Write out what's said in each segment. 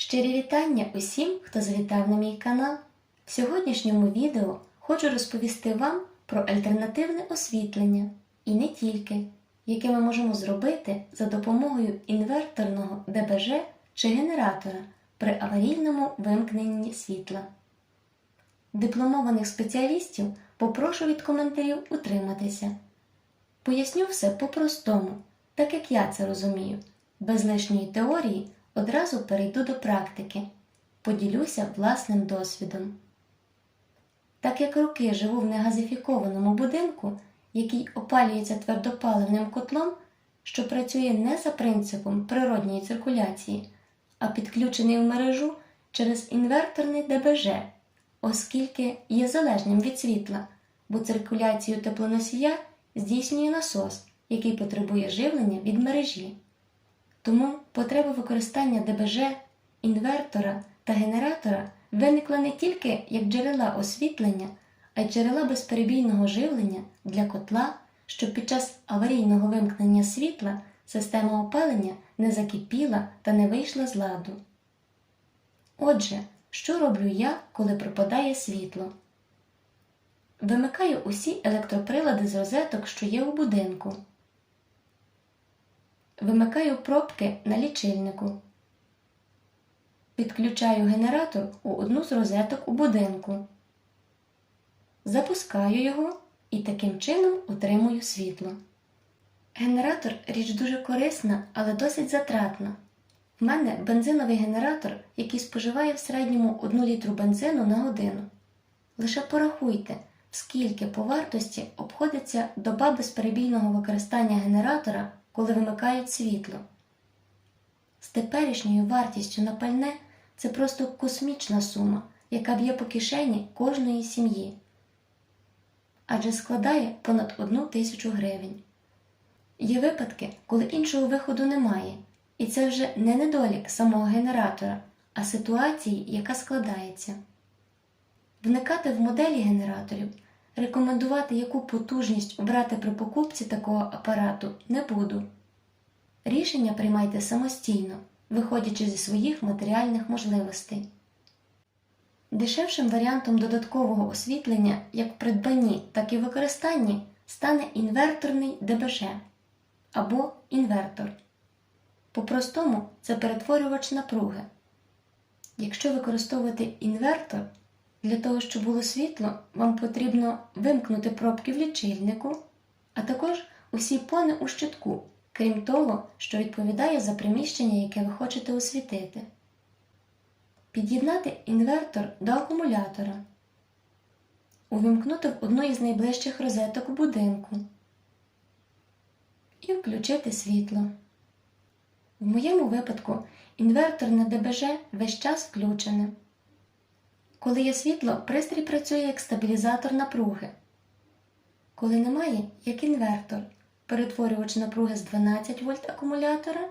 Щирі вітання усім, хто завітав на мій канал. В сьогоднішньому відео хочу розповісти вам про альтернативне освітлення і не тільки, яке ми можемо зробити за допомогою інверторного ДБЖ чи генератора при аварійному вимкненні світла. Дипломованих спеціалістів попрошу від коментарів утриматися. Поясню все по-простому, так як я це розумію. Без лишньої теорії одразу перейду до практики, поділюся власним досвідом. Так як роки живу в негазифікованому будинку, який опалюється твердопаливним котлом, що працює не за принципом природньої циркуляції, а підключений в мережу через інверторний ДБЖ, оскільки є залежним від світла, бо циркуляцію теплоносія здійснює насос, який потребує живлення від мережі. Тому потреба використання ДБЖ, інвертора та генератора виникла не тільки як джерела освітлення, а й джерела безперебійного живлення для котла, щоб під час аварійного вимкнення світла система опалення не закипіла та не вийшла з ладу. Отже, що роблю я, коли пропадає світло? Вимикаю усі електроприлади з розеток, що є у будинку. Вимикаю пробки на лічильнику. Підключаю генератор у одну з розеток у будинку. Запускаю його і таким чином утримую світло. Генератор річ дуже корисна, але досить затратна. В мене бензиновий генератор, який споживає в середньому 1 літру бензину на годину. Лише порахуйте, скільки по вартості обходиться доба безперебійного використання генератора, коли вимикають світло. З теперішньою вартістю на пальне це просто космічна сума, яка б'є по кишені кожної сім'ї, адже складає понад одну тисячу гривень. Є випадки, коли іншого виходу немає, і це вже не недолік самого генератора, а ситуації, яка складається. Вникати в моделі генераторів, рекомендувати, яку потужність обрати при покупці такого апарату не буду. Рішення приймайте самостійно, виходячи зі своїх матеріальних можливостей. Дешевшим варіантом додаткового освітлення як в придбанні, так і в використанні стане інверторний ДБЖ або інвертор. По-простому це перетворювач напруги. Якщо використовувати інвертор, для того, щоб було світло, вам потрібно вимкнути пробки в лічильнику, а також усі пони у щитку, крім того, що відповідає за приміщення, яке ви хочете освітити. Під'єднати інвертор до акумулятора, увімкнути в одну із найближчих розеток будинку і включити світло. В моєму випадку інвертор на ДБЖ весь час включений. Коли є світло, пристрій працює як стабілізатор напруги. Коли немає, як інвертор, перетворювач напруги з 12 вольт акумулятора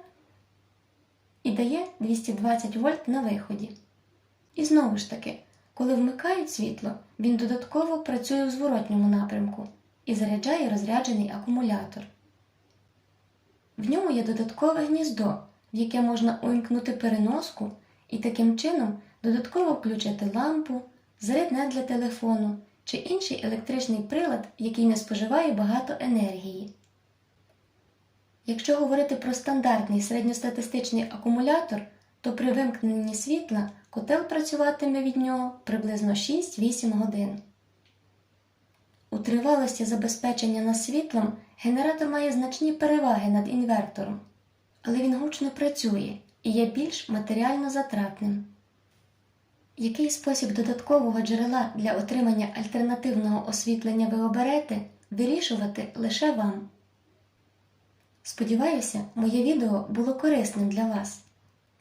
і дає 220 вольт на виході. І знову ж таки, коли вмикають світло, він додатково працює у зворотньому напрямку і заряджає розряджений акумулятор. В ньому є додаткове гніздо, в яке можна увімкнути переноску і таким чином додатково включити лампу, зарядне для телефону чи інший електричний прилад, який не споживає багато енергії. Якщо говорити про стандартний середньостатистичний акумулятор, то при вимкненні світла котел працюватиме від нього приблизно 6-8 годин. У тривалості забезпечення нас світлом генератор має значні переваги над інвертором, але він гучно працює і є більш матеріально затратним. Який спосіб додаткового джерела для отримання альтернативного освітлення ви оберете, вирішувати лише вам. Сподіваюся, моє відео було корисним для вас.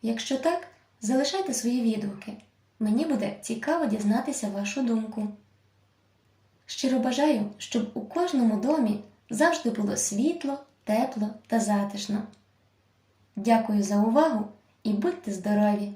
Якщо так, залишайте свої відгуки. Мені буде цікаво дізнатися вашу думку. Щиро бажаю, щоб у кожному домі завжди було світло, тепло та затишно. Дякую за увагу і будьте здорові!